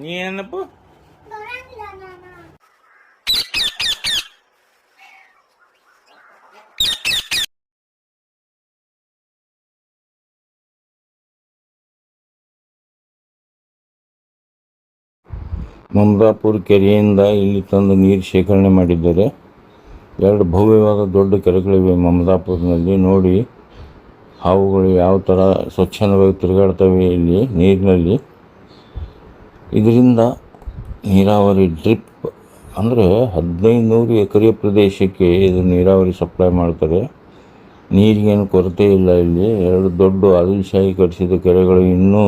ನೀ ಏನಪ್ಪ ಮಮದಾಪುರ ಕೆರೆಯಿಂದ ಇಲ್ಲಿ ತಂದು ನೀರು ಶೇಖರಣೆ ಮಾಡಿದ್ದಾರೆ. ಎರಡು ಭವ್ಯವಾದ ದೊಡ್ಡ ಕೆರೆಗಳಿವೆ ಮಮದಾಪುರದಲ್ಲಿ ನೋಡಿ, ಹಾವುಗಳು ಯಾವ ಥರ ಸ್ವಚ್ಛಂದವಾಗಿ ತಿರುಗಾಡ್ತವೆ ಇಲ್ಲಿ ನೀರಿನಲ್ಲಿ. ಇದರಿಂದ ನೀರಾವರಿ ಡ್ರಿಪ್ ಅಂದರೆ ಹದಿನೈದು ಎಕರೆ ಪ್ರದೇಶಕ್ಕೆ ಇದು ನೀರಾವರಿ ಸಪ್ಲೈ ಮಾಡ್ತಾರೆ ನೀರಿಗೇನು ಕೊರತೆ ಇಲ್ಲ ಇಲ್ಲಿ. ಎರಡು ದೊಡ್ಡ ಆದಿಲ್ಶಾಹಿ ಕಟ್ಟಿಸಿದ ಕೆರೆಗಳು ಇನ್ನೂ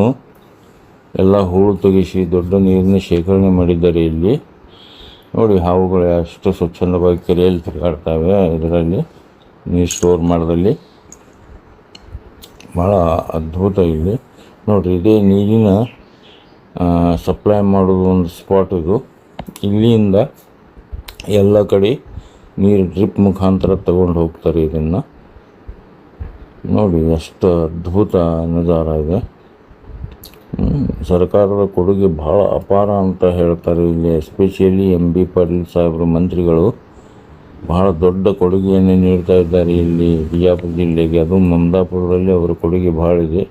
ಎಲ್ಲ ಹೂಳು ತೆಗೆಸಿ ದೊಡ್ಡ ನೀರನ್ನ ಶೇಖರಣೆ ಮಾಡಿದ್ದಾರೆ ಇಲ್ಲಿ. ನೋಡಿ, ಹಾವುಗಳು ಅಷ್ಟು ಸ್ವಚ್ಛಂದವಾಗಿ ಕೆರೆಯಲ್ಲಿ ತಿರುಗಾಡ್ತವೆ ಇದರಲ್ಲಿ, ನೀರು ಸ್ಟೋರ್ ಮಾಡೋದಲ್ಲಿ ಭಾಳ ಅದ್ಭುತ ಇಲ್ಲಿ ನೋಡಿರಿ, ಇದೇ ನೀರಿನ ಸಪ್ಲೈ ಮಾಡೋದು ಒಂದು ಸ್ಪಾಟ್ ಇದು. ಇಲ್ಲಿಂದ ಎಲ್ಲ ಕಡೆ ನೀರು ಡ್ರಿಪ್ ಮುಖಾಂತರ ತಗೊಂಡು ಹೋಗ್ತಾರೆ ಇದನ್ನು. ನೋಡಿ, ಎಷ್ಟು ಅದ್ಭುತ ನಜಾರ ಇದೆ. ಸರ್ಕಾರದ ಕೊಡುಗೆ ಭಾಳ ಅಪಾರ ಅಂತ ಹೇಳ್ತಾರೆ ಇಲ್ಲಿ ಎಸ್ಪೆಷಲಿ ಎಂ ಬಿ ಪಾಟೀಲ್ ಸಾಹೇಬರು ಮಂತ್ರಿಗಳು. ಬಹಳ ದೊಡ್ಡ ಕೊಡುಗೆಯನ್ನು ನೀಡ್ತಾ ಇದ್ದಾರೆ ಇಲ್ಲಿ, ಬಿಜಾಪುರ ಜಿಲ್ಲೆಗೆ. ಅದು ಮಮದಾಪುರದಲ್ಲಿ ಅವರ ಕೊಡುಗೆ ಭಾಳ ಇದೆ.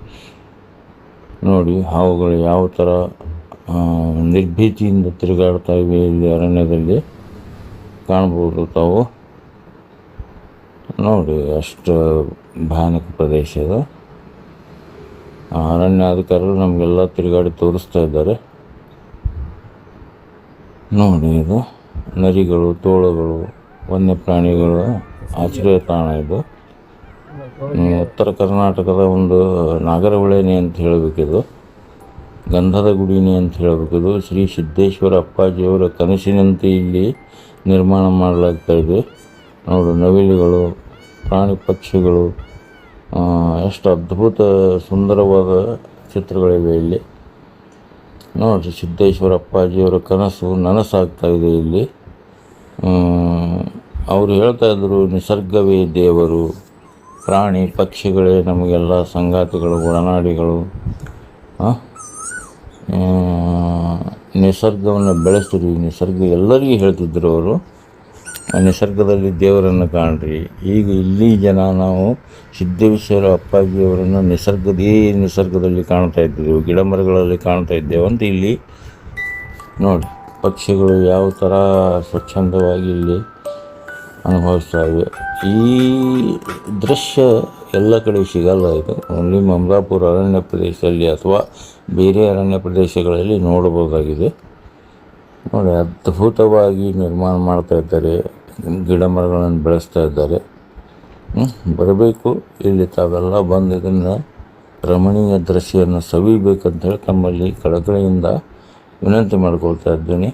ನೋಡಿ, ಹಾವುಗಳು ಯಾವ ಥರ ನಿರ್ಭೀತಿಯಿಂದ ತಿರುಗಾಡ್ತಾ ಇವೆ ಇಲ್ಲಿ ಅರಣ್ಯದಲ್ಲಿ ಕಾಣ್ಬೋದು ತಾವು. ನೋಡಿ, ಅಷ್ಟು ಭಯಾನಕ ಪ್ರದೇಶ ಇದು. ಆ, ಅರಣ್ಯಾಧಿಕಾರಿಗಳು ನಮಗೆಲ್ಲ ತಿರುಗಾಡಿ ತೋರಿಸ್ತಾ ಇದ್ದಾರೆ. ನೋಡಿ ಇದು, ನರಿಗಳು, ತೋಳಗಳು, ವನ್ಯಪ್ರಾಣಿಗಳು, ಆಶ್ರಯ ತಾಣ ಇದು. ಉತ್ತರ ಕರ್ನಾಟಕದ ಒಂದು ನಾಗರಹೊಳೆನೆ ಅಂತ ಹೇಳಬೇಕಿದು ಗಂಧದ ಗುಡಿನಿ ಅಂತ ಹೇಳಬೇಕಿದು ಶ್ರೀ ಸಿದ್ದೇಶ್ವರ ಅಪ್ಪಾಜಿಯವರ ಕನಸಿನಂತೆ ಇಲ್ಲಿ ನಿರ್ಮಾಣ ಮಾಡಲಾಗ್ತಾ ಇದೆ. ನೋಡು, ನವಿಲುಗಳು, ಪ್ರಾಣಿ ಪಕ್ಷಿಗಳು ಎಷ್ಟು ಅದ್ಭುತ ಸುಂದರವಾದ ಚಿತ್ರಗಳಿವೆ ಇಲ್ಲಿ. ನೋಡಿರಿ ಸಿದ್ದೇಶ್ವರ ಅಪ್ಪಾಜಿಯವರ ಕನಸು ನನಸಾಗ್ತಾ ಇದೆ ಇಲ್ಲಿ. ಅವರು ಹೇಳ್ತಾ ಇದ್ದರು ನಿಸರ್ಗವೇ ದೇವರು. ಪ್ರಾಣಿ ಪಕ್ಷಿಗಳೇ ನಮಗೆಲ್ಲ ಸಂಗಾತಿಗಳು? ಆ, ನಿಸರ್ಗವನ್ನು ಬೆಳೆಸಿರಿ ನಿಸರ್ಗ ಎಲ್ಲರಿಗೂ ಹೇಳ್ತಿದ್ದರು ಅವರು. ನಿಸರ್ಗದಲ್ಲಿ ದೇವರನ್ನು ಕಾಣ್ರಿ. ಈಗ ಇಲ್ಲಿ ಜನ ನಾವು ಸಿದ್ದೇಶ್ವರ ಅಪ್ಪಾಜಿಯವರನ್ನು ನಿಸರ್ಗದೇ ನಿಸರ್ಗದಲ್ಲಿ ಕಾಣ್ತಾ ಇದ್ದೀವಿ. ಗಿಡ ಮರಗಳಲ್ಲಿ ಕಾಣ್ತಾ ಇದ್ದೇವೆ ಅಂತ ಇಲ್ಲಿ ನೋಡಿ. ಪಕ್ಷಿಗಳು ಯಾವ ಥರ ಸ್ವಚ್ಛಂದವಾಗಿ ಇಲ್ಲಿ ಅನುಭವಿಸ್ತಾ ಇವೆ. ಈ ದೃಶ್ಯ ಎಲ್ಲ ಕಡೆ ಸಿಗಲ್ಲ ಇದು. ಓನ್ಲಿ ಮಮರಾಪುರ ಅರಣ್ಯ ಪ್ರದೇಶದಲ್ಲಿ ಅಥವಾ ಬೇರೆ ಅರಣ್ಯ ಪ್ರದೇಶಗಳಲ್ಲಿ ನೋಡಬಹುದಾಗಿದೆ. ನೋಡಿ, ಅದ್ಭುತವಾಗಿ ನಿರ್ಮಾಣ ಮಾಡ್ತಾ ಇದ್ದಾರೆ. ಗಿಡ ಮರಗಳನ್ನು ಬೆಳೆಸ್ತಾ ಇದ್ದಾರೆ. ಬರಬೇಕು. ಇಲ್ಲಿ ತಾವೆಲ್ಲ ಬಂದು ರಮಣೀಯ ದೃಶ್ಯವನ್ನು ಸವಿಬೇಕಂತ ಹೇಳಿ ತಮ್ಮಲ್ಲಿ ಕಳಕಳಿಯಿಂದ ವಿನಂತಿ ಮಾಡ್ಕೊಳ್ತಾ ಇದ್ದೀನಿ.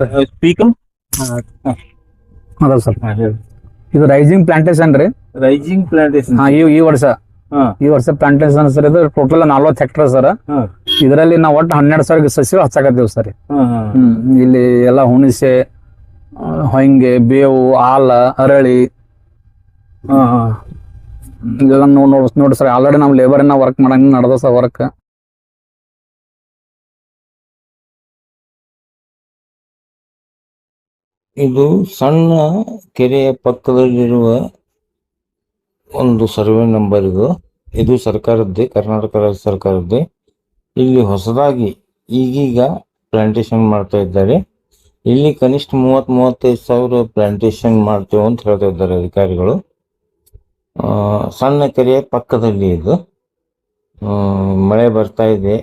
ಸ್ಪೀಕರ್ ಅದ ಸರ್ ಇದು ರೈಸಿಂಗ್ ಪ್ಲಾಂಟೇಶನ್ ರೀ. ರೈಸಿಂಗ್ ಪ್ಲಾಂಟೇಶನ್ ಹಾ ಈ ಈ ವರ್ಷ. ಈ ವರ್ಷ ಪ್ಲಾಂಟೇಶನ್ ಸರ್ ಇದು ಟೋಟಲ್ ನಲ್ವತ್ತು ಹೆಕ್ಟರ್ ಸರ್ ಇದರಲ್ಲಿ ನಾವು ಒಟ್ಟು ಹನ್ನೆರಡು ಸಾವಿರ ಸಸಿ ಹಚ್ಚಾಕತ್ತೀವಿ ಸರ್ ಇಲ್ಲಿ ಎಲ್ಲ ಹುಣಸೆ ಹೊಂಗೆ ಬೇವು ಆಲ ಅರಳಿ. ಇದೆಲ್ಲ ನೋಡಿ ನೋಡಿ ನೋಡಿ ಸರ್ ಆಲ್ರೆಡಿ ನಾವು ಲೇಬರ್ ವರ್ಕ್ ಮಾಡಂಗ ನಡೆದ ಸರ್ ವರ್ಕ್ ಇದು ಸಣ್ಣ ಕೆರೆಯ ಪಕ್ಕದಲ್ಲಿರುವ ಒಂದು ಸರ್ವೆ ನಂಬರ್ ಇದು. ಇದು ಸರ್ಕಾರದ್ದೇ, ಕರ್ನಾಟಕ ರಾಜ್ಯ ಸರ್ಕಾರದ್ದೇ. ಇಲ್ಲಿ ಹೊಸದಾಗಿ ಈಗೀಗ ಪ್ಲಾಂಟೇಶನ್ ಮಾಡ್ತಾ ಇದ್ದಾರೆ. ಇಲ್ಲಿ ಕನಿಷ್ಠ ಮೂವತ್ ಮೂವತ್ತೈದು ಸಾವಿರ ಪ್ಲಾಂಟೇಶನ್ ಮಾಡ್ತೇವೆ ಅಂತ ಹೇಳ್ತಾ ಇದ್ದಾರೆ ಅಧಿಕಾರಿಗಳು. ಸಣ್ಣ ಕೆರೆಯ ಪಕ್ಕದಲ್ಲಿ ಇದು. ಮಳೆ ಬರ್ತಾ ಇದೆ.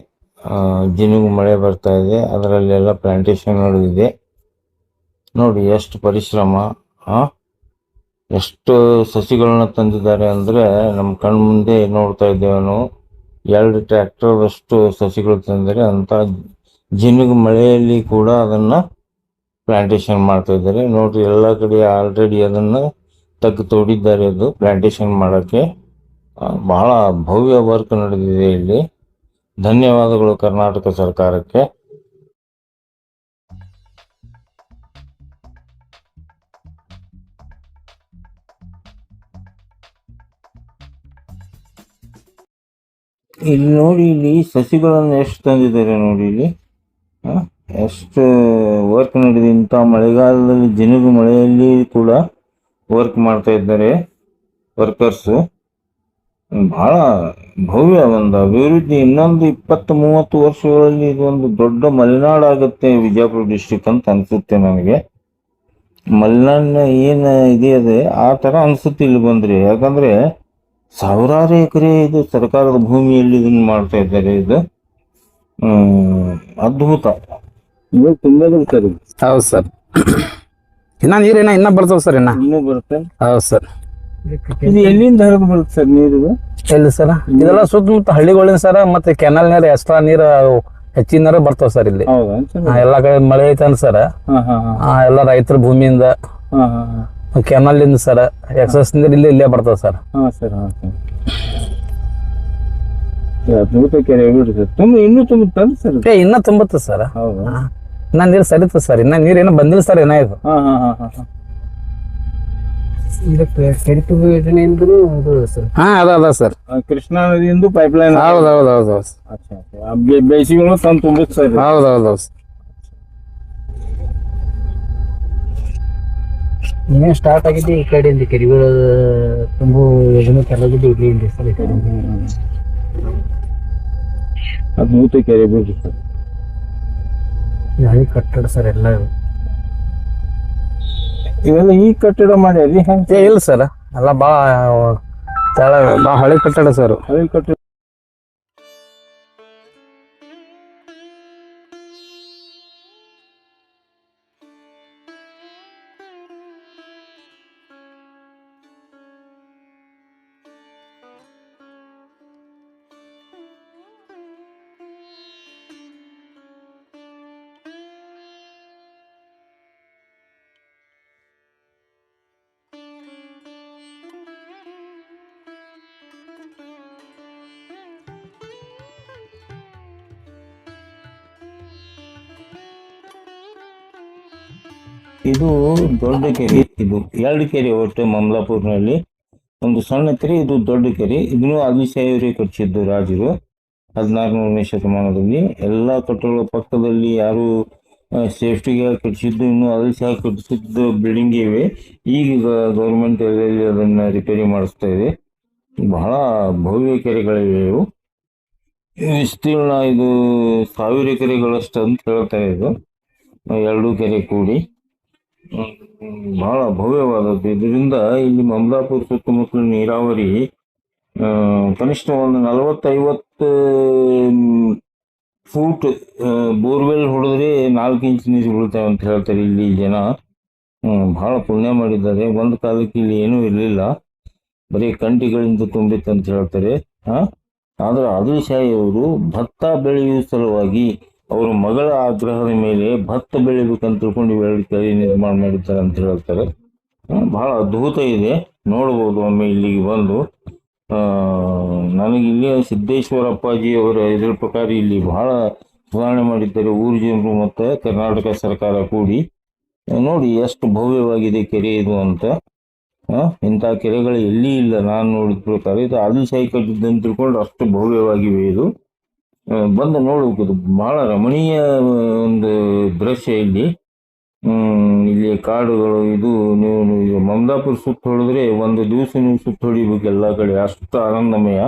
ಜಿನುಗು ಮಳೆ ಬರ್ತಾ ಇದೆ. ಅದರಲ್ಲೆಲ್ಲ ಪ್ಲಾಂಟೇಶನ್ ನಡೆದಿದೆ. ನೋಡಿ ಎಷ್ಟು ಪರಿಶ್ರಮ ಎಷ್ಟು ಸಸಿಗಳನ್ನ ತಂದಿದ್ದಾರೆ ಅಂದ್ರೆ ನಮ್ಮ ಕಣ್ ಮುಂದೆ ನೋಡ್ತಾ ಇದ್ದೇವೆ ನಾವು ಎರಡು ಟ್ರ್ಯಾಕ್ಟರ್ ಅಷ್ಟು ಸಸಿಗಳು ತಂದರೆ ಅಂತ ಜಿನುಗು ಮಳೆಯಲ್ಲಿ ಕೂಡ ಅದನ್ನ ಪ್ಲಾಂಟೇಶನ್ ಮಾಡ್ತಾ ಇದ್ದಾರೆ. ನೋಡ್ರಿ ಎಲ್ಲ ಕಡೆ ಆಲ್ರೆಡಿ ಅದನ್ನ ತಗ್ಗು ತೋಡಿದ್ದಾರೆ ಅದು ಪ್ಲಾಂಟೇಶನ್ ಮಾಡೋಕ್ಕೆ. ಬಹಳ ಭವ್ಯ ವರ್ಕ್ ನಡೆದಿದೆ ಇಲ್ಲಿ. ಧನ್ಯವಾದಗಳು ಕರ್ನಾಟಕ ಸರ್ಕಾರಕ್ಕೆ. ಇಲ್ಲಿ ನೋಡಿ, ಇಲ್ಲಿ ಸಸಿಗಳನ್ನು ಎಷ್ಟು ತಂದಿದ್ದಾರೆ ನೋಡಿ ಇಲ್ಲಿ. ಎಷ್ಟು ವರ್ಕ್ ನಡೆದಿದೆ ಮಳೆಗಾಲದಲ್ಲಿ ಜನಗು ಮಳೆಯಲ್ಲಿ ಕೂಡ ವರ್ಕ್ ಮಾಡ್ತಾ ಇದ್ದಾರೆ ವರ್ಕರ್ಸು ಬಹಳ ಭವ್ಯ ಒಂದು ಅಭಿವೃದ್ಧಿ. ಇನ್ನೊಂದು ಇಪ್ಪತ್ತು, ಮೂವತ್ತು ವರ್ಷಗಳಲ್ಲಿ ಇದೊಂದು ದೊಡ್ಡ ಮಲೆನಾಡು ಆಗುತ್ತೆ ವಿಜಯಪುರ ಡಿಸ್ಟಿಕ್ ಅಂತ ಅನ್ಸುತ್ತೆ ನನಗೆ. ಮಲೆನಾಡಿನ ಏನು ಇದೆ ಆ ಥರ ಅನ್ಸುತ್ತೆ ಇಲ್ಲಿ ಬಂದ್ರೆ. ಯಾಕಂದ್ರೆ ಸಾವಿರಾರು ಎಕರೆ ಇದು ಸರ್ಕಾರದ ಭೂಮಿಯಲ್ಲಿ ಇದನ್ನು ಮಾಡ್ತಾ ಇದ್ದಾರೆ ಇದು. ಹ್ಮ್ ಅದ್ಭುತ. ಇವಾಗ ತುಂಬಾ ಸರ್ ಹೌದು ಸರ್. ಇನ್ನ ನೀರೇನ ಇನ್ನ ಬರ್ತಾವ ಸರ್ ಇನ್ನ. ಇನ್ನೂ ಬರುತ್ತೆ? ಹೌದು ಸರ್. ಇದು ಎಲ್ಲಿಂದ ಹರಿದು ಬರುತ್ತೆ ಸರ್ ನೀರು ಇದು? ಎಲ್ಲಿ ಸರ್? ಇದೆಲ್ಲ ಸುತ್ತಮುತ್ತ ಹಳ್ಳಿಗಳಿಂದ ಸರ್ ಮತ್ತೆ ಕೆನಲ್ ನೀರು ಎಕ್ಸ್ಟ್ರಾ ನೀರು ಹೆಚ್ಚಿನ ನೀರು ಬರ್ತಾವ ಸರ್ ಇಲ್ಲಿ. ಹೌದಾ? ಸರ್ ಆ, ಎಲ್ಲಾ ಕಡೆ ಮಳೆ ಐತನ್ ಸರ್? ಹಾ ಹಾ ಎಲ್ಲ ರೈತರ ಭೂಮಿಯಿಂದ. ಹಾ ಹಾ ಹಾ. ಕೆನಲಿಂದ ಸರ್ ಎಕ್ಸಸ್ ನೀರು ಇಲ್ಲಿ ಇಲ್ಲೇ ಬರ್ತದೆ ಸರ್ ಹಾ ಸರ್ ಹಾ ಸರ್ ಈ ಅದ್ಭುತ ಕೆರೆ ಬಿಡ್ರಿ ಸರ್ ತುಂಬ ಇನ್ನೂ ತುಂಬುತ್ತಲ್ಲ ಸರ್? ಏ ಇನ್ನ ತುಂಬುತ್ತೆ ಸರ್ ಹೌದು? ಇನ್ನ ನೀರು ಸರಿತ ಸರ್ ಇನ್ನ ನೀರ್ ಏನೋ ಬಂದಿಲ್ಲ ಸರ್ ಏನ ಇದು. ಹಾ ಹಾ ಸರ್ ಹಾ ಅದ ಅದ ಸರ್ ಆ, ಕೃಷ್ಣಾ ನದಿಯಿಂದ ಪೈಪ್ ಲೈನ್ ಹೌದು ಹೌದು. ಆ ತಂದು ತುಂಬುತ್ತೆ ಸರ್ ಹೌದೌದು ಹೌದು ಹೌದ್ ಹೌದ್. ಇನ್ನೇ ಸ್ಟಾರ್ಟ್ ಆಗಿದೆ ಈ ಕಡೆಯಿಂದ ಕೆರೆಗಳು ತುಂಬು ಯೋಜನೆ ಕೆಲವಿದೆ ಇಲ್ಲಿಂದ ಸರ್ ಈ ಕಡೆಯಿಂದ ಅದ್ಭುತ ಕೆರೆ ಬಿಡ್ರಿ ಸರ್. ಹಳೆ ಕಟ್ಟಡ ಸರ್ ಎಲ್ಲ? ಇವೆಲ್ಲ ಈ ಕಟ್ಟಡ ಮಾಡ್ಯಾರಿ? ಹೆಂಗೆ ಇಲ್ಲ ಸರ್. ಅಲ್ಲ ಬಾ ತೆಳ ಬಾ ಹಳೆ ಕಟ್ಟಡ ಸರ್. ಹಳೆ ಕಟ್ಟಡ. ಇದು ದೊಡ್ಡ ಕೆರೆ. ಇದು ಎರಡು ಕೆರೆ ಒಟ್ಟು ಮಮಲಾಪುರ್ನಲ್ಲಿ. ಒಂದು ಸಣ್ಣ ಕೆರೆ, ಇದು ದೊಡ್ಡ ಕೆರೆ. ಇದನ್ನು ಆದಿಶಾಹಿಯವರೇ ಕಟ್ಟಿಸಿದ್ದು ರಾಜರು. ಹದಿನಾರನೂರನೇ ಶತಮಾನದಲ್ಲಿ. ಎಲ್ಲ ಕಟ್ಟಡಗಳ ಪಕ್ಕದಲ್ಲಿ ಯಾರು ಸೇಫ್ಟಿಗೆ ಕಟ್ಟಿಸಿದ್ದು, ಇನ್ನು ಆದಿಶಾಹಿ ಕಟ್ಟಿಸಿದ್ದು ಬಿಲ್ಡಿಂಗ್ ಇವೆ. ಈಗ ಗೌರ್ಮೆಂಟ್ ಅದನ್ನ ರಿಪೇರಿ ಮಾಡಿಸ್ತಾ ಇದೆ. ಬಹಳ ಭವ್ಯ ಕೆರೆಗಳಿವೆ ಇವು. ವಿಸ್ತೀರ್ಣ ಇದು ಸಾವಿರ ಕೆರೆಗಳಷ್ಟು ಅಂತ ಹೇಳ್ತಾ ಇದು ಎರಡೂ ಕೆರೆ ಕೂಡಿ. ಬಹಳ ಭವ್ಯವಾದದ್ದು. ಇದರಿಂದ ಇಲ್ಲಿ ಮಮದಾಪುರ ಸುತ್ತಮುತ್ತಲ ನೀರಾವರಿ ಕನಿಷ್ಠ ಒಂದು ನಲವತ್ತೈವತ್ತು ಫೂಟ್ ಬೋರ್ವೆಲ್ ಹೊಡೆದ್ರೆ ನಾಲ್ಕು ಇಂಚ್ ನೀರು ಬೀಳ್ತಾವೆ ಅಂತ ಹೇಳ್ತಾರೆ ಇಲ್ಲಿ ಜನ. ಬಹಳ ಪುಣ್ಯ ಮಾಡಿದ್ದಾರೆ. ಒಂದು ಕಾಲಕ್ಕೆ ಇಲ್ಲಿ ಏನೂ ಇರಲಿಲ್ಲ. ಬರೀ ಕಂಟಿಗಳಿಂದ ತುಂಬಿತ್ತು ಅಂತ ಹೇಳ್ತಾರೆ. ಆದ್ರೆ ಶಾಯಿಯವರು ಭತ್ತ ಬೆಳೆಯುವ ಸಲುವಾಗಿ ಅವರ ಮಗಳ ಆಗ್ರಹದ ಮೇಲೆ ಭತ್ತ ಬೆಳಿಬೇಕಂತ ತಿಳ್ಕೊಂಡು ಇವೆರಡು ಕೆರೆ ನಿರ್ಮಾಣ ಮಾಡಿದ್ದಾರೆ ಅಂತ ಹೇಳ್ತಾರೆ. ಬಹಳ ಅದ್ಭುತ ಇದೆ. ನೋಡಬಹುದು ಒಮ್ಮೆ ಇಲ್ಲಿಗೆ ಬಂದು. ನನಗೆ ಇಲ್ಲಿ ಸಿದ್ದೇಶ್ವರ ಅಪ್ಪಾಜಿ ಅವರ ಇದರ ಪ್ರಕಾರ ಇಲ್ಲಿ ಬಹಳ ಸುಧಾರಣೆ ಮಾಡಿದ್ದಾರೆ. ಊರು ಜನರು ಮತ್ತು ಕರ್ನಾಟಕ ಸರ್ಕಾರ ಕೂಡಿ. ನೋಡಿ, ಎಷ್ಟು ಭವ್ಯವಾಗಿದೆ ಕೆರೆ ಇದು ಅಂತ. ಇಂಥ ಕೆರೆಗಳು ಎಲ್ಲಿ ಇಲ್ಲ? ನಾನು ನೋಡಿದ ಪ್ರಕಾರ ಇದು ಅದು ಸಹಿ ಕಟ್ಟಿದ್ದಂತ ತಿಳ್ಕೊಂಡು ಅಷ್ಟು ಭವ್ಯವಾಗಿವೆ ಇದು. ಬಂದು ನೋಡಬಹುದು ಬಹಳ ರಮಣೀಯ, ಒಂದು ದೃಶ್ಯ ಇಲ್ಲಿ. ಇಲ್ಲಿ ಕಾಡುಗಳು, ಇದು, ನೀವು ಮಮದಾಪುರ ಸುತ್ತ ಹೊಡೆದ್ರೆ ಒಂದು ದಿವಸ ನೀವು ಸುತ್ತ ಹೊಡಿಬೇಕು ಎಲ್ಲ ಕಡೆ. ಅಷ್ಟು ಆನಂದಮಯ.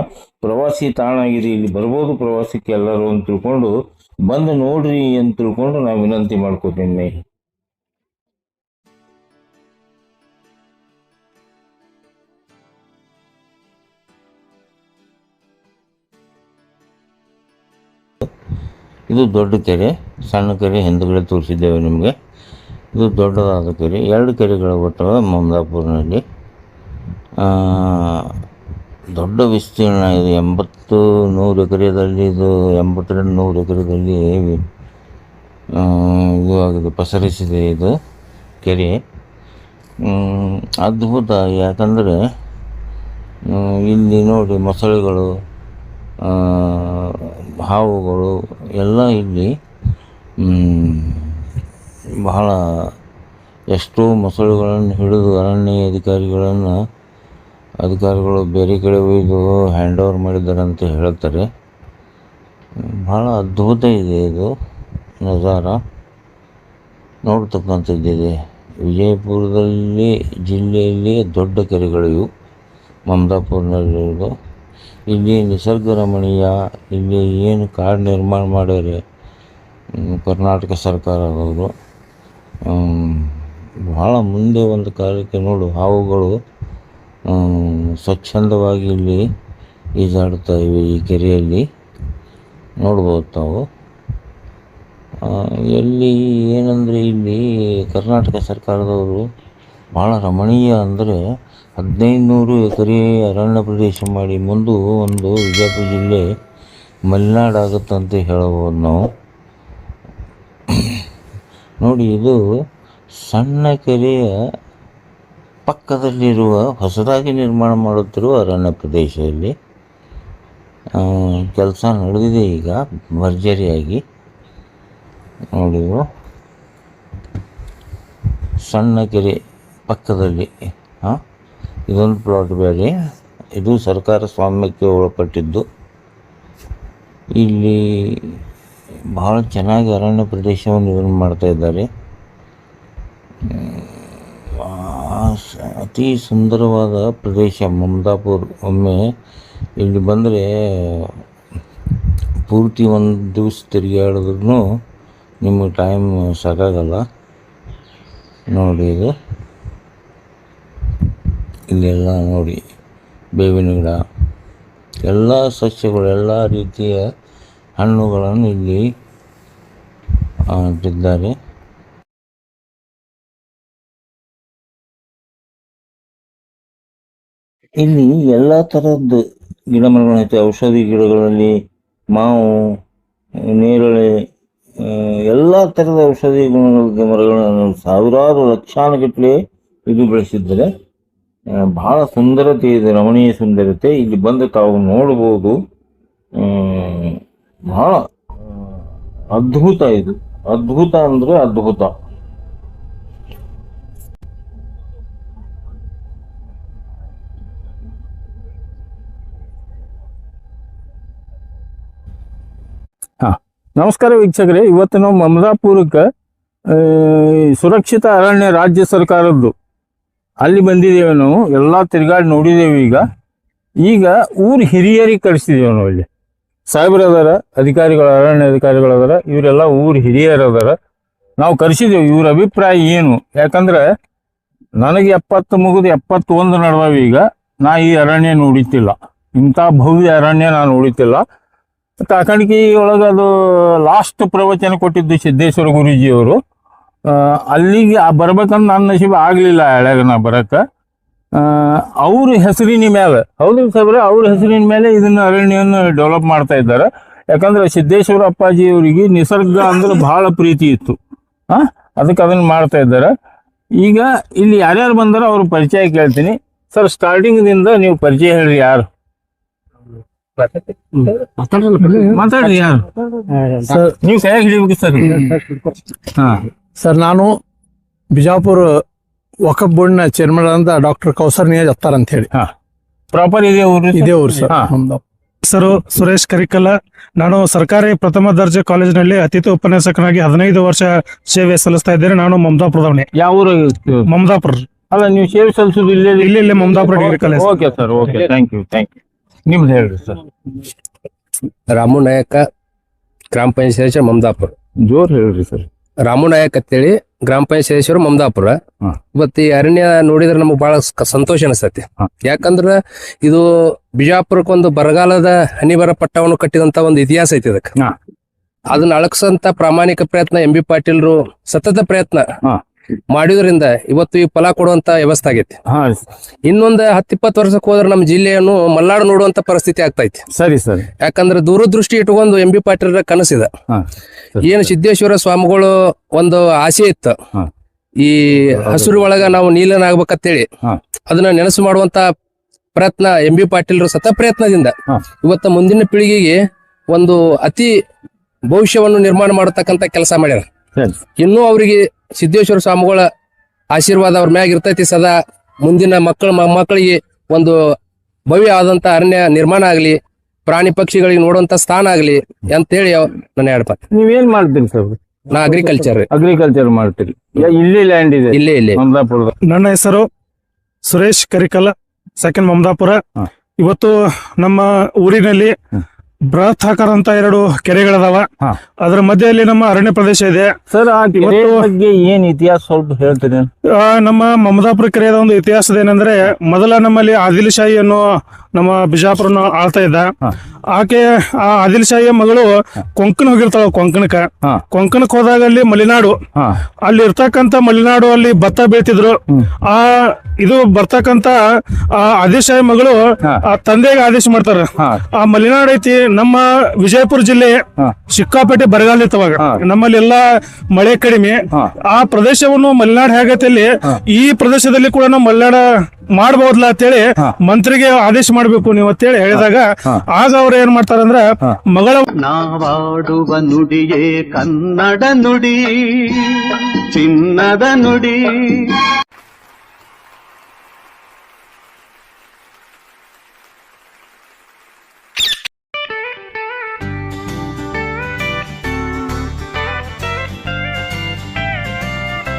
ಪ್ರವಾಸಿ ತಾಣ ಆಗಿದೆ ಇಲ್ಲಿ ಬರ್ಬೋದು ಪ್ರವಾಸಕ್ಕೆ ಎಲ್ಲರೂ ಅಂತ ತಿಳ್ಕೊಂಡು ಬಂದು ನೋಡ್ರಿ ಅಂತ ತಿಳ್ಕೊಂಡು ನಾವು ವಿನಂತಿ ಮಾಡ್ಕೋತೀನಿ ಇದು ದೊಡ್ಡ ಕೆರೆ ಸಣ್ಣ ಕೆರೆ ಹಿಂದುಗಡೆ ತೋರಿಸಿದ್ದೇವೆ ನಿಮಗೆ. ಇದು ದೊಡ್ಡದಾದ ಕೆರೆ ಎರಡು ಕೆರೆಗಳು ಬರ್ತವೆ ಮಮದಾಪುರ್ನಲ್ಲಿ. ಆ, ದೊಡ್ಡ ವಿಸ್ತೀರ್ಣ ಇದು ಎಂಬತ್ತು ನೂರು ಎಕರೆದಲ್ಲಿ ಇದು ಎಂಬತ್ತೆರಡು ನೂರು ಎಕರೆದಲ್ಲಿ ಇದು ಆಗಿದೆ ಪಸರಿಸಿದೆ ಇದು ಕೆರೆ. ಅದ್ಭುತ ಯಾಕಂದರೆ ಇಲ್ಲಿ ನೋಡಿ ಮೊಸಳೆಗಳು ಹಾವುಗಳು ಎಲ್ಲ ಇಲ್ಲಿ ಬಹಳ ಎಷ್ಟೋ ಮೊಸಳುಗಳನ್ನು ಹಿಡಿದು ಅರಣ್ಯ ಅಧಿಕಾರಿಗಳನ್ನು ಅಧಿಕಾರಿಗಳು ಬೇರೆ ಕಡೆ ಒಯ್ದು ಹ್ಯಾಂಡ್ ಓವರ್ ಮಾಡಿದ್ದಾರೆ ಅಂತ ಹೇಳ್ತಾರೆ. ಭಾಳ ಅದ್ಭುತ ಇದೆ ಇದು, ನಜಾರ. ನೋಡ್ತಕ್ಕಂಥದ್ದಿದೆ ವಿಜಯಪುರದಲ್ಲಿ, ಜಿಲ್ಲೆಯಲ್ಲಿ ದೊಡ್ಡ ಕೆರೆಗಳಿವು. ಮಮದಾಪುರ್ನಲ್ಲಿರೋದು ಇಲ್ಲಿ ನಿಸರ್ಗ ರಮಣೀಯ ಇಲ್ಲಿ ಏನು ಕಾಡು ನಿರ್ಮಾಣ ಮಾಡ್ಯಾರೆ ಕರ್ನಾಟಕ ಸರ್ಕಾರದವರು ಭಾಳ ಮುಂದೆ ಒಂದು ಕಾಲಕ್ಕೆ ನೋಡು, ಹಾವುಗಳು ಸ್ವಚ್ಛಂದವಾಗಿ ಇಲ್ಲಿ ಈಜಾಡ್ತಾ ಇವೆ ಈ ಕೆರೆಯಲ್ಲಿ. ನೋಡ್ಬೋದು ತಾವು. ಎಲ್ಲಿ ಏನಂದರೆ ಇಲ್ಲಿ ಕರ್ನಾಟಕ ಸರ್ಕಾರದವರು ಭಾಳ ರಮಣೀಯ ಅಂದರೆ ಹದಿನೈದು ನೂರು ಎಕರೆ ಅರಣ್ಯ ಪ್ರದೇಶ ಮಾಡಿ ಮುಂದೆ ಒಂದು ವಿಜಯಪುರ ಜಿಲ್ಲೆ ಮಲೆನಾಡು ಅಂತ ಹೇಳಬಹುದು ನಾವು. ನೋಡಿ, ಇದು ಸಣ್ಣ ಕೆರೆಯ ಪಕ್ಕದಲ್ಲಿರುವ ಹೊಸದಾಗಿ ನಿರ್ಮಾಣ ಮಾಡುತ್ತಿರುವ ಅರಣ್ಯ ಪ್ರದೇಶದಲ್ಲಿ ಕೆಲಸ ನಡೆದಿದೆ ಈಗ, ಭರ್ಜರಿಯಾಗಿ. ನೋಡಿ ಇವು. ಸಣ್ಣ ಕೆರೆ. ಪಕ್ಕದಲ್ಲಿ, ಹಾಂ? ಇದೊಂದು ಪ್ಲಾಟ್ ಬೇರೆ. ಇದು ಸರ್ಕಾರ ಸ್ವಾಮ್ಯಕ್ಕೆ ಒಳಪಟ್ಟಿದ್ದು. ಇಲ್ಲಿ ಬಹಳ ಚೆನ್ನಾಗಿ ಅರಣ್ಯ ಪ್ರದೇಶವನ್ನು ನಿರ್ಮಾಣ ಮಾಡ್ತಾ ಇದ್ದಾರೆ. ಅತಿ ಸುಂದರವಾದ ಪ್ರದೇಶ ಮಮದಾಪುರ್ ಒಮ್ಮೆ ಇಲ್ಲಿ ಬಂದರೆ ಪೂರ್ತಿ ಒಂದು ದಿವಸ ತಿರುಗಾಡಿದ್ರೂ ನಿಮಗೆ ಟೈಮ್ ಸಾಕಾಗಲ್ಲ ನೋಡಿ ಇದು. ಇಲ್ಲೆಲ್ಲ ನೋಡಿ ಬೇವಿನ ಗಿಡ ಎಲ್ಲ ಸಸ್ಯಗಳು, ಎಲ್ಲ ರೀತಿಯ ಹಣ್ಣುಗಳನ್ನು ಇಲ್ಲಿ ಬಿದ್ದಾರೆ. ಇಲ್ಲಿ ಎಲ್ಲ ಥರದ್ದು ಗಿಡ ಮರಗಳೈತೆ ಔಷಧಿ ಗಿಡಗಳಲ್ಲಿ ಮಾವು, ನೇರಳೆ ಎಲ್ಲ ಥರದ ಔಷಧಿ ಗುಣಗಳ, ಮರಗಳನ್ನು ಸಾವಿರಾರು ಲಕ್ಷಾನುಗಟ್ಟಲೆ ಇದು ಬೆಳೆಸಿದ್ದಾರೆ. ಬಹಳ ಸುಂದರತೆ ಇದೆ ರಮಣೀಯ ಸುಂದರತೆ. ಇಲ್ಲಿ ಬಂದು ತಾವು ನೋಡ್ಬೋದು. ಆ, ಬಹಳ ಅದ್ಭುತ ಇದು. ಅದ್ಭುತ ಅಂದ್ರೆ ಅದ್ಭುತ. ನಮಸ್ಕಾರ ವೀಕ್ಷಕರೇ. ಇವತ್ತು ನಾವು ಮಮದಾಪುರಕ್ಕೆ ಸುರಕ್ಷಿತ ಅರಣ್ಯ ರಾಜ್ಯ ಸರ್ಕಾರದ್ದು. ಅಲ್ಲಿ ಬಂದಿದ್ದೇವೆ ನಾವು, ಎಲ್ಲ ತಿರುಗಾಡಿ ನೋಡಿದ್ದೇವೆ ಈಗ. ಈಗ ಊರು ಹಿರಿಯರಿಗೆ ಕಳಿಸಿದ್ದೇವೆ ನಾವು ಅಲ್ಲಿ ಸಾಹೇಬ್ರು ಅಧಿಕಾರಿಗಳ, ಅರಣ್ಯ ಅಧಿಕಾರಿಗಳದಾರ ಇವರೆಲ್ಲ ಊರು ಹಿರಿಯರದಾರ ನಾವು ಕರೆಸಿದ್ದೇವೆ, ಇವ್ರ ಅಭಿಪ್ರಾಯ ಏನು? ಯಾಕಂದ್ರೆ ನನಗೆ ಎಪ್ಪತ್ತು ಮುಗಿದು ಎಪ್ಪತ್ತೊಂದು ನಡುವೆ ಈಗ ನಾ ಈ ಅರಣ್ಯ ನೋಡಿತಿಲ್ಲ. ಇಂಥ ಭವ್ಯ ಅರಣ್ಯ ನಾನು ನೋಡಿತಿಲ್ಲ. ಕಾಕಣಿಕೆ ಒಳಗೆ ಅದು ಲಾಸ್ಟ್ ಪ್ರವಚನ ಕೊಟ್ಟಿದ್ದು ಸಿದ್ದೇಶ್ವರ ಗುರೂಜಿಯವರು. ಅಲ್ಲಿಗೆ ಆ ಬರ್ಬೇಕಂತ ನನ್ನ ನಶೀಬ ಆಗಲಿಲ್ಲ ಹಳ್ಯಾಗ ನಾ ಬರಕ್ಕೆ ಅವ್ರ ಹೆಸರಿನ ಮೇಲೆ ಹೌದು ಸಾಹೇಬ್ರೆ ಅವ್ರ ಹೆಸರಿನ ಮೇಲೆ ಇದನ್ನ ಅರಣ್ಯವನ್ನು ಡೆವಲಪ್ ಮಾಡ್ತಾ ಇದ್ದಾರೆ. ಯಾಕಂದ್ರೆ ಸಿದ್ದೇಶ್ವರ ಅಪ್ಪಾಜಿ ಅವರಿಗೆ ನಿಸರ್ಗ ಅಂದ್ರೆ ಬಹಳ ಪ್ರೀತಿ ಇತ್ತು. ಆ ಅದಕ್ಕೆ ಅದನ್ನ ಮಾಡ್ತಾ ಇದ್ದಾರೆ. ಈಗ ಇಲ್ಲಿ ಯಾರ್ಯಾರು ಬಂದಾರ ಅವ್ರ ಪರಿಚಯ ಕೇಳ್ತೀನಿ. ಸರ್ ಸ್ಟಾರ್ಟಿಂಗ್ದಿಂದ ನೀವು ಪರಿಚಯ ಹೇಳ್ರಿ ಯಾರು? ಮಾತಾಡ್ರಿ. ಯಾರು? ನೀವು ಸರಿಯಾಗಿ ಹಿಡಿಬೇಕು ಸರ್. ಹಾ. ಸರ್ ನಾನು ಬಿಜಾಪುರ ವಕಫ್ ಬೋರ್ಡ್ನ ಚೇರ್ಮನ್ ಅಂತ ಡಾಕ್ಟರ್ ಕೌಸರ್ ನಿಯಾಜ್ ಅತ್ತಾರ್ ಅಂತ ಹೇಳಿ. ಪ್ರಾಪರ್ ಇದೇ ಊರು ಇದೇ ಊರು ಸರ್. ನಮ್ದು. ಹೆಸರು ಸುರೇಶ್ ಕರಿಕಲ್ಲ ನಾನು ಸರ್ಕಾರಿ ಪ್ರಥಮ ದರ್ಜೆ ಕಾಲೇಜಿನಲ್ಲಿ ಅತಿಥಿ ಉಪನ್ಯಾಸಕನಾಗಿ ಹದಿನೈದು ವರ್ಷ ಸೇವೆ ಸಲ್ಲಿಸ್ತಾ ಇದ್ದೇನೆ. ನಾನು ಮಮದಾಪುರದವನೇ ಯಾವ ಊರು? ಮಮದಾಪುರ ಅಲ್ಲ ನೀವು ಸೇವೆ ಸಲ್ಲಿಸೋದು ಇಲ್ಲೇ ಇಲ್ಲಿ ಇಲ್ಲೇ Mamadapur degree college. Okay sir okay. Thank you thank you ನಿಮ್ದು ಹೇಳ್ರಿ ಸರ್. ರಾಮು ನಾಯಕ ಗ್ರಾಮ ಪಂಚಾಯತ್ ಮಮದಾಪುರ ಜೋರ್ ಹೇಳ್ರಿ ಸರ್. ರಾಮು ನಾಯಕ್ ಅಂತೇಳಿ ಗ್ರಾಮ ಪಂಚಾಯತ್ ಸದಸ್ಯರು ಮಮದಾಪುರ. ಇವತ್ತು ಈ ಅರಣ್ಯ ನೋಡಿದ್ರೆ ನಮಗೆ ಬಹಳ ಸ- ಸಂತೋಷ ಅನಿಸ್ತೈತಿ ಯಾಕಂದ್ರೆ ಯಾಕಂದ್ರ ಇದು ಬಿಜಾಪುರಕ್ಕೊಂದು ಬರಗಾಲದ ಹನಿಬರ ಪಟ್ಟವನ್ನು ಕಟ್ಟಿದಂತ ಒಂದು ಇತಿಹಾಸ ಐತಿ ಇದಕ್ಕೆ ಹಾ. ಅದನ್ನ ಅಳಕ್ಸಂತ ಪ್ರಾಮಾಣಿಕ ಪ್ರಯತ್ನ ಎಂ ಬಿ ಪಾಟೀಲ್ರು ಸತತ ಪ್ರಯತ್ನ ಹಾ. ಮಾಡಿದ್ರಿಂದ ಇವತ್ತು ಈ ಫಲ ಕೊಡುವಂತ ವ್ಯವಸ್ಥೆ ಆಗೈತಿ. ಇನ್ನೊಂದು ಹತ್ತಿಪ್ಪತ್ತು ವರ್ಷಕ್ಕೆ ಹೋದ್ರೆ ನಮ್ಮ ಜಿಲ್ಲೆಯನ್ನು ಮಲ್ನಾಡು ನೋಡುವಂತ ಪರಿಸ್ಥಿತಿ ಆಗ್ತೈತಿ. ಸರಿ ಸರ್. ಯಾಕಂದ್ರೆ ದೂರದೃಷ್ಟಿ ಇಟ್ಕೊಂಡು ಎಂ ಬಿ ಪಾಟೀಲ್ರ ಕನಸಿದ. ಏನು ಸಿದ್ದೇಶ್ವರ ಸ್ವಾಮಿಗಳು ಒಂದು ಆಸೆ ಇತ್ತು. ಈ ಹಸಿರು ಒಳಗ ನಾವು ನೀಲನಾಗ್ಬೇಕಂತೇಳಿ. ಹೇಳಿ ಅದನ್ನ ನೆನಸು ಮಾಡುವಂತ ಪ್ರಯತ್ನ ಎಂ ಬಿ ಪಾಟೀಲ್ರು ಸತ ಪ್ರಯತ್ನದಿಂದ. ಇವತ್ತ ಮುಂದಿನ ಪೀಳಿಗೆಗೆ ಒಂದು ಅತಿ ಭವಿಷ್ಯವನ್ನು ನಿರ್ಮಾಣ ಮಾಡತಕ್ಕಂತ ಕೆಲಸ ಮಾಡ್ಯಾರ. ಇನ್ನೂ ಅವರಿಗೆ ಸಿದ್ದೇಶ್ವರ ಸ್ವಾಮಿಗಳ ಆಶೀರ್ವಾದ ಅವ್ರ ಮ್ಯಾಗ ಇರ್ತೈತಿ ಸದಾ. ಮುಂದಿನ ಮಕ್ಕಳ ಮಕ್ಕಳಿಗೆ ಒಂದು ಭವ್ಯ ಆದಂತ ಅರಣ್ಯ ನಿರ್ಮಾಣ ಆಗಲಿ ಪ್ರಾಣಿ ಪಕ್ಷಿಗಳಿಗೆ ನೋಡುವಂತ ಸ್ಥಾನ ಆಗಲಿ ಅಂತೇಳಿ ನನ್ನ ಮಾತು ನೀವೇನ್ ಮಾಡ್ತೀರಿ ಸರ್? ನಾ ಅಗ್ರಿಕಲ್ಚರ್ ಅಗ್ರಿಕಲ್ಚರ್ ಮಾಡ್ತೀರಿ. ಇಲ್ಲಿ ಲ್ಯಾಂಡ್ ಇದೆ? ಇಲ್ಲೇ ಇಲ್ಲೇ. ಮಮದಾಪುರದ. ನನ್ನ ಹೆಸರು ಸುರೇಶ್ ಕರಿಕಲ ಸೆಕೆಂಡ್ ಮಮದಾಪುರ. ಇವತ್ತು ನಮ್ಮ ಊರಿನಲ್ಲಿ ಬೃಹತ್ ಆಕಾರಂತ ಎರಡು ಕೆರೆಗಳದಾವ. ಅದ್ರ ಮಧ್ಯದಲ್ಲಿ ನಮ್ಮ ಅರಣ್ಯ ಪ್ರದೇಶ ಇದೆ. ಸರ್ ಆ ಕೆರೆ ಬಗ್ಗೆ ಏನ್ ಇತಿಹಾಸ ಸ್ವಲ್ಪ ಹೇಳ್ತೀನಿ ನಮ್ಮ ಮಮದಾಪುರ ಕೆರೆಯ ಒಂದು ಇತಿಹಾಸದ ಏನಂದ್ರೆ ಮೊದಲ ನಮ್ಮಲ್ಲಿ ಆದಿಲ್ ಶಾಹಿ ಅನ್ನೋ ನಮ್ಮ ಬಿಜಾಪುರನ ಆಳ್ತಾ ಇದ್ದ. ಆಕೆ ಆ ಆದಿಲ್ ಶಾಹಿಯ ಮಗಳು ಕೊಂಕಣ ಹೋಗಿರ್ತಾಳ ಕೊಂಕಣಕ್ಕ. ಕೊಂಕಣಕ್ ಹೋದಾಗ ಅಲ್ಲಿ ಮಲೆನಾಡು. ಅಲ್ಲಿ ಇರ್ತಕ್ಕಂತ ಮಲೆನಾಡು ಅಲ್ಲಿ ಭತ್ತ ಬೆಳಿತಿದ್ರು. ಆ ಇದು ಬರ್ತಕ್ಕಂತ ಆ ಆದಿಶಾಹಿ ಮಗಳು ಆ ತಂದೆಗೆ ಆದೇಶ ಮಾಡ್ತಾರ. ಆ ಮಲೆನಾಡು ಐತಿ ನಮ್ಮ ವಿಜಯಪುರ ಜಿಲ್ಲೆ. ಸಿಕ್ಕಾಪೇಟೆ ಬರಗಾಲ ಇತ್ತವಾಗ ಹಾ. ನಮ್ಮಲ್ಲಿ ಎಲ್ಲಾ ಮಳೆ ಕಡಿಮೆ. ಆ ಪ್ರದೇಶವನ್ನು ಮಲೆನಾಡು ಹೇಗೈತೆ ಅಲ್ಲಿ ಈ ಪ್ರದೇಶದಲ್ಲಿ ಕೂಡ ನಾವು ಮಲೆನಾಡ ಮಾಡಬಹುದಲ್ಲ ಅಂತೇಳಿ ಹೇಳಿ ಮಂತ್ರಿಗೆ ಆದೇಶ ಮಾಡ್ಬೇಕು ನೀವು ಅಂತೇಳಿ ಹೇಳಿದಾಗ. ಆಗ ಅವ್ರು ಏನ್ ಮಾಡ್ತಾರಂದ್ರ ಮಗಳ ನಾವಾಡುವ ನುಡಿಯೇ ಕನ್ನಡ ನುಡಿ ಚಿನ್ನದ ನುಡಿ.